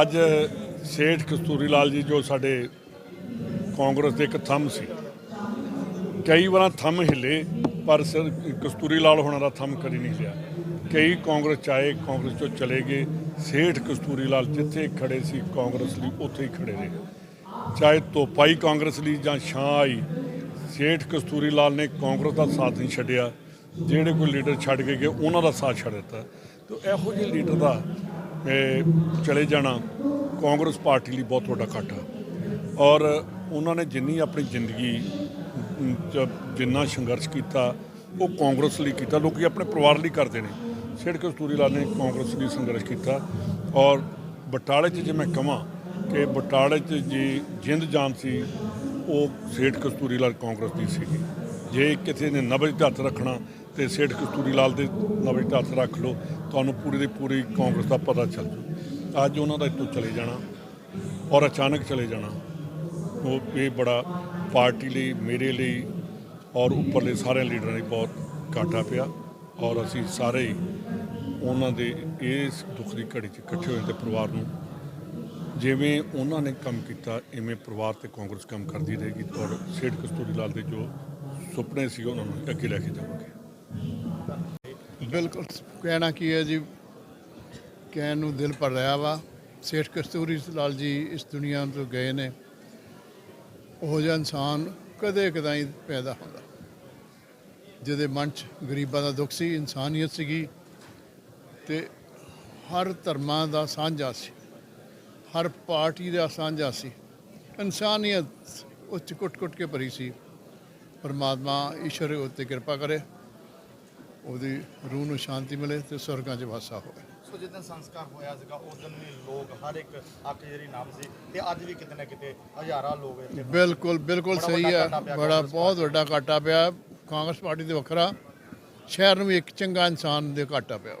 ਅੱਜ ਸੇਠ ਕਸਤੂਰੀ ਲਾਲ ਜੀ ਜੋ ਸਾਡੇ ਕਾਂਗਰਸ ਦੇ ਇੱਕ ਥੰਮ ਸੀ। ਕਈ ਵਾਰਾਂ ਥੰਮ ਹਿੱਲੇ, ਪਰ ਸਰ ਕਸਤੂਰੀ ਲਾਲ ਹੋਣਾ ਦਾ ਥੰਮ ਕਦੀ ਨਹੀਂ ਲਿਆ ਕਈ ਕਾਂਗਰਸ ਚਾਹੇ ਕਾਂਗਰਸ ਤੋਂ ਚਲੇ ਗਏ। ਸੇਠ ਕਸਤੂਰੀ ਲਾਲ ਜਿੱਥੇ ਖੜੇ ਸੀ, ਕਾਂਗਰਸ ਲਈ ਉੱਥੇ ਹੀ ਖੜੇ ਰਹੇ। ਚਾਹੇ ਧੋਪਾਈ ਕਾਂਗਰਸ ਲਈ ਜਾਂ ਛਾਂ ਆਈ, ਸੇਠ ਕਸਤੂਰੀ ਲਾਲ ਨੇ ਕਾਂਗਰਸ ਦਾ ਸਾਥ ਨਹੀਂ ਛੱਡਿਆ। ਜਿਹੜੇ ਕੋਈ ਲੀਡਰ ਛੱਡ ਕੇ ਗਏ, ਉਹਨਾਂ ਦਾ ਸਾਥ ਛੱਡ ਦਿੱਤਾ। ਤੇ ਇਹੋ ਜਿਹੇ ਲੀਡਰ ਦਾ ਚਲੇ ਜਾਣਾ, ਕਾਂਗਰਸ ਪਾਰਟੀ ਲਈ ਬਹੁਤ ਵੱਡਾ ਘਾਟਾ ਔਰ ਉਹਨਾਂ ਨੇ ਜਿੰਨੀ ਆਪਣੀ ਜ਼ਿੰਦਗੀ ਜਿੰਨਾ ਸੰਘਰਸ਼ ਕੀਤਾ, ਉਹ ਕਾਂਗਰਸ ਲਈ ਕੀਤਾ। ਲੋਕੀ ਆਪਣੇ ਪਰਿਵਾਰ ਲਈ ਕਰਦੇ ਨੇ। ਸੇਠ ਕਸਤੂਰੀ ਲਾਲ ਨੇ ਕਾਂਗਰਸ ਲਈ ਸੰਘਰਸ਼ ਕੀਤਾ। ਔਰ ਬਟਾਲੇ 'ਚ ਜੇ ਮੈਂ ਕਹਾਂ ਕਿ ਬਟਾਲੇ 'ਚ ਜੀ ਜਿੰਦ ਜਾਨ ਸੀ, ਉਹ ਸੇਠ ਕਸਤੂਰੀ ਲਾਲ ਕਾਂਗਰਸ ਦੀ ਸੀ ਜੇ ਕਿਸੇ ਨੇ ਨਬਜ ਤੇ ਹੱਥ ਰੱਖਣਾ ਤੇ ਸੇਠ ਕਸਤੂਰੀ ਲਾਲ ਦੇ ਨਬਜ ਤੇ ਹੱਥ ਰੱਖ ਲਓ, ਤੁਹਾਨੂੰ ਪੂਰੀ ਦੀ ਪੂਰੀ ਕਾਂਗਰਸ ਦਾ ਪਤਾ ਚੱਲ ਜੂ। ਅੱਜ ਉਹਨਾਂ ਦਾ ਇੱਥੋਂ ਚਲੇ ਜਾਣਾ ਔਰ ਅਚਾਨਕ ਚਲੇ ਜਾਣਾ, ਉਹ ਇਹ ਬੜਾ ਪਾਰਟੀ ਲਈ, ਮੇਰੇ ਲਈ ਔਰ ਉੱਪਰਲੇ ਸਾਰੇ ਲੀਡਰਾਂ ਲਈ ਬਹੁਤ ਘਾਟਾ ਪਿਆ ਔਰ ਅਸੀਂ ਸਾਰੇ ਉਹਨਾਂ ਦੇ ਇਸ ਦੁੱਖ ਦੀ ਘੜੀ 'ਚ ਇਕੱਠੇ ਹੋਏ ਤੇ ਪਰਿਵਾਰ ਨੂੰ ਜਿਵੇਂ ਉਹਨਾਂ ਨੇ ਕੰਮ ਕੀਤਾ, ਇਵੇਂ ਪਰਿਵਾਰ ਤੇ ਕਾਂਗਰਸ ਕੰਮ ਕਰਦੀ ਰਹੇਗੀ ਔਰ ਸੇਠ ਕਸਤੂਰੀ ਲਾਲ ਦੇ ਜੋ ਸੁਪਨੇ ਸੀ ਉਹਨਾਂ ਨੂੰ ਅੱਗੇ ਲੈ ਕੇ ਜਾਵਾਂਗੇ। ਬਿਲਕੁਲ ਕਹਿਣਾ ਕੀ ਹੈ ਜੀ, ਕਹਿਣ ਨੂੰ ਦਿਲ ਭਰ ਰਿਹਾ ਵਾ। ਸੇਠ ਕਸਤੂਰੀ ਲਾਲ ਜੀ ਇਸ ਦੁਨੀਆ ਤੋਂ ਗਏ ਨੇ। ਉਹ ਜਿਹਾ ਇਨਸਾਨ ਕਦੇ ਕਦਾਈ ਪੈਦਾ ਹੁੰਦਾ। ਜਿਹਦੇ ਮਨ 'ਚ ਗਰੀਬਾਂ ਦਾ ਦੁੱਖ ਸੀ, ਇਨਸਾਨੀਅਤ ਸੀਗੀ ਤੇ ਹਰ ਧਰਮਾਂ ਦਾ ਸਾਂਝਾ ਸੀ। ਹਰ ਪਾਰਟੀ ਦਾ ਸਾਂਝਾ ਸੀ। ਇਨਸਾਨੀਅਤ ਉੱਚ ਕੁੱਟ-ਕੁੱਟ ਕੇ ਭਰੀ ਸੀ। ਪਰਮਾਤਮਾ ਈਸ਼ਵਰ ਉੱਤੇ ਕਿਰਪਾ ਕਰੇ। ਉਹਦੀ ਰੂਹ ਨੂੰ ਸ਼ਾਂਤੀ ਮਿਲੇ ਤੇ ਸਵਰਗਾਂ 'ਚ ਵਾਸਾ ਹੋਵੇ। ਸੋ ਸੰਸਕਾਰ ਹੋਇਆ ਸੀਗਾ ਉਸ ਦਿਨ ਵੀ ਲੋਕ ਹਰ ਇੱਕ ਅੱਖ ਜਿਹੜੀ ਨਾਮ ਸੀ ਤੇ ਅੱਜ ਵੀ ਕਿਤੇ ਨਾ ਕਿਤੇ ਹਜ਼ਾਰਾਂ ਲੋਕ ਇੱਥੇ ਬਿਲਕੁਲ ਬਿਲਕੁਲ ਸਹੀ ਹੈ। ਬੜਾ ਬਹੁਤ ਵੱਡਾ ਘਾਟਾ ਪਿਆ। ਕਾਂਗਰਸ ਪਾਰਟੀ ਦੇ ਵੱਖਰਾ। ਸ਼ਹਿਰ ਨੂੰ ਵੀ ਇੱਕ ਚੰਗਾ ਇਨਸਾਨ ਦੇ ਘਾਟਾ ਪਿਆ।